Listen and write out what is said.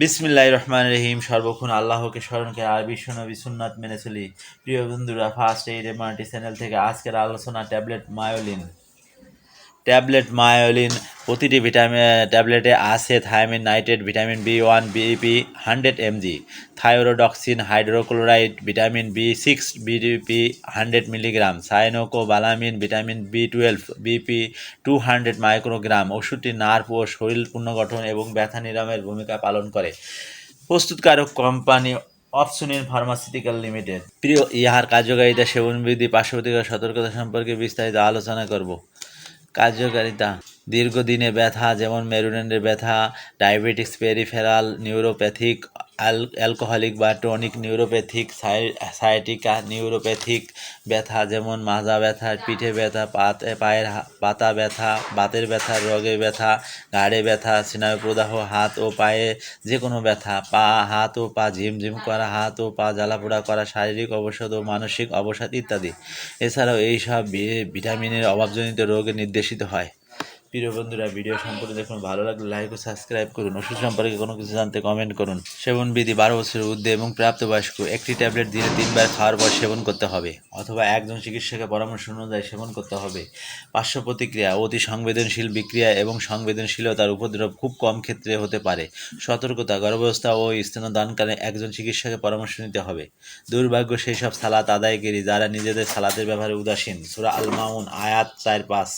বিসমিল্লাহ রহমান রহিম সর্বক্ষণ আল্লাহকে স্মরণকে আর বিশ্বনবী সুন্নাত মেনে চলি। প্রিয় বন্ধুরা ফার্স্ট এইড এমআরটি চ্যানেল থেকে আজকের আলোচনা ট্যাবলেট মায়োলিন ট্যাবলেট, মায়োলিন প্রতিটি ভিটামিন ট্যাবলেটে আছে thiamine nitrate, vitamin B one BP hundred M G. থাইরোডক্সিন, hydrochloride, vitamin B six BP hundred milligram. Cyanocobalamin vitamin B twelve BP two hundred microgram. ওষুধটি nerve ও শরীর পুনর্গঠন এবং ব্যথা নিরাময়ের ভূমিকা পালন করে। প্রস্তুতকারক কোম্পানি অপশনিন ফার্মাসিউটিক্যাল লিমিটেড। প্রিয়, ইহার কার্যকারিতা, সেবন বৃদ্ধি পার্শ্বপ্রতিকার সতর্কতা সম্পর্কে বিস্তারিত আলোচনা করব। কার্যকারিতা। দীর্ঘদিনে ব্যথা, যেমন মেরুদণ্ডের ব্যথা, ডায়াবেটিক্স, পেরিফেরাল, নিউরোপ্যাথিক অ্যালকোহলিক বা টনিক নিউরোপ্যাথিক সাইটিকা নিউরোপ্যাথিক ব্যথা, যেমন মাজা ব্যথা, পিঠে ব্যথা, পাতে, পায়ের পাতা ব্যথা, বাতের ব্যথা, রগে ব্যথা, ঘাড়ে ব্যথা, স্নায়ু প্রদাহ, হাত ও পায়ে যে কোনো ব্যথা, পা, হাত ও পা, ঝিমঝিম করা, হাত ও পা জ্বালাপোড়া করা, শারীরিক অবসাদ ও মানসিক অবসাদ ইত্যাদি। এছাড়াও এইসব ভিটামিনের অভাবজনিত রোগে নির্দেশিত হয়। প্রিয় বন্ধুরা, ভিডিও সম্পর্কে দেখুন, ভালো লাগলে লাইক ও সাবস্ক্রাইব করুন। ওষুধ সম্পর্কে কোনো কিছু জানতে কমেন্ট করুন। সেবন বিধি বারো বছরের ঊর্ধ্বে এবং প্রাপ্তবয়স্ক, একটি ট্যাবলেট দিনে তিনবার খাওয়ার পর সেবন করতে হবে অথবা একজন চিকিৎসকের পরামর্শ অনুযায়ী সেবন করতে হবে। পার্শ্ব প্রতিক্রিয়া, অতি সংবেদনশীল বিক্রিয়া এবং সংবেদনশীলতার উপদ্রব খুব কম ক্ষেত্রে হতে পারে। সতর্কতা, গর্ভাবস্থা ও স্তনদানকালে একজন চিকিৎসকের পরামর্শ নিতে হবে। দুর্ভাগ্য, সেই সব সালাত আদায়কারী যারা নিজেদের সালাতের ব্যাপারে উদাসীন। সুরা আল মাউন আয়াত চার পাঁচ।